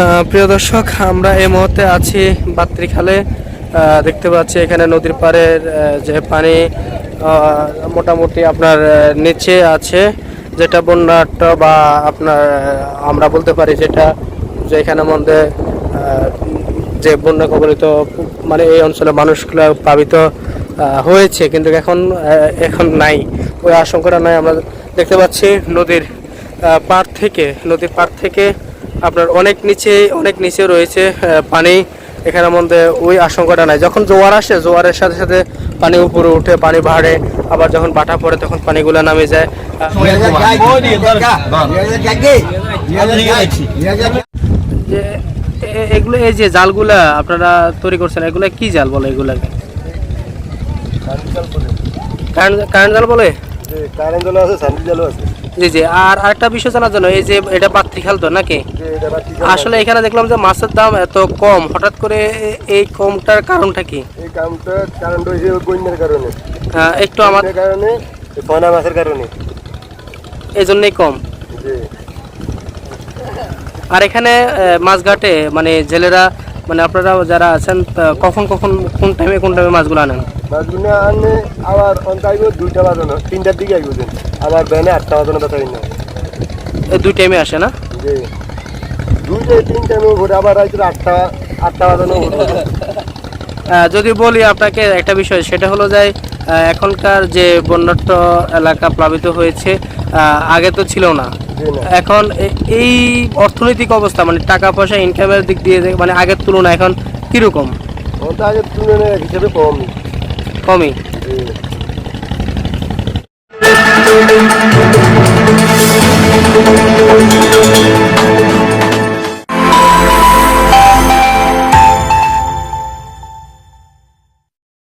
আহ, প্রিয় দর্শক আমরা এই মুহূর্তে আছি বাত্রিখালে। দেখতে পাচ্ছি এখানে নদীর পাড়ের যে পানি মোটামুটি আপনার নিচে আছে যেটা বন্যাট্য বা আপনার আমরা বলতে পারি যেটা যে এখানে মধ্যে যে বন্যা কবলিত মানে এই অঞ্চলের মানুষগুলো প্লাবিত হয়েছে কিন্তু এখন এখন নাই। ওই আশঙ্কাটা নাই আমরা দেখতে পাচ্ছি নদীর পাড় থেকে নদীর পাড় থেকে আপনার অনেক নিচে অনেক নিচে রয়েছে পানি এখানের মধ্যে ওই আশঙ্কাটা নাই। যখন জোয়ার আসে জোয়ারের সাথে সাথে পানি উপরে উঠে পানি বাড়ে আবার যখন বাটা পড়ে তখন পানিগুলো নামে যায়। যে এগুলো এই যে জালগুলা আপনারা তৈরি করছেন এগুলা কি জাল বলে এগুলাকে? কারেন্ট জাল বলে। কারেন্ট জল আছে স্যান্ডেল জল আছে। জি জি। আর আরেকটা বিষয় জানার জন্য এই যে এটা বাত্রি খাল তো নাকি আসলে এখানে দেখলাম যে মাছের দাম এত কম হঠাৎ করে এই কমটার কারণটা কি? এই কামটা কারেন্ট হয়েছে বন্যার কারণে। একটু আমার কারণে এই মাছের কারণে। এই জন্যই কম আর এখানে মাছঘাটে মানে জেলেরা মানে আপনারা যারা আছেন কখন কখন কোন টাইমে কোন টাইমে মাছগুলো আনেন? মাছগুলো আনলে আবার দুইটা বাজানো তিনটার দিকে আইব দিন ব্যানে আটটা বাজানো ব্যথা না এই দুই টাইমে আসে না? যে দুইটা তিনটা ভোরে আবার রাইতে আটটা আটটা বাজানো যদি বলি আপনাকে একটা বিষয় সেটা হলো যে এখনকার যে বন্যাট্য এলাকা প্লাবিত হয়েছে আগে তো ছিল না। এখন এই অর্থনৈতিক অবস্থা মানে টাকা পয়সা ইনকামের দিক দিয়ে মানে আগের তুলনায় এখন কীরকম? অন্ত আগে তুলনায় হিসেবে কমই। কমই?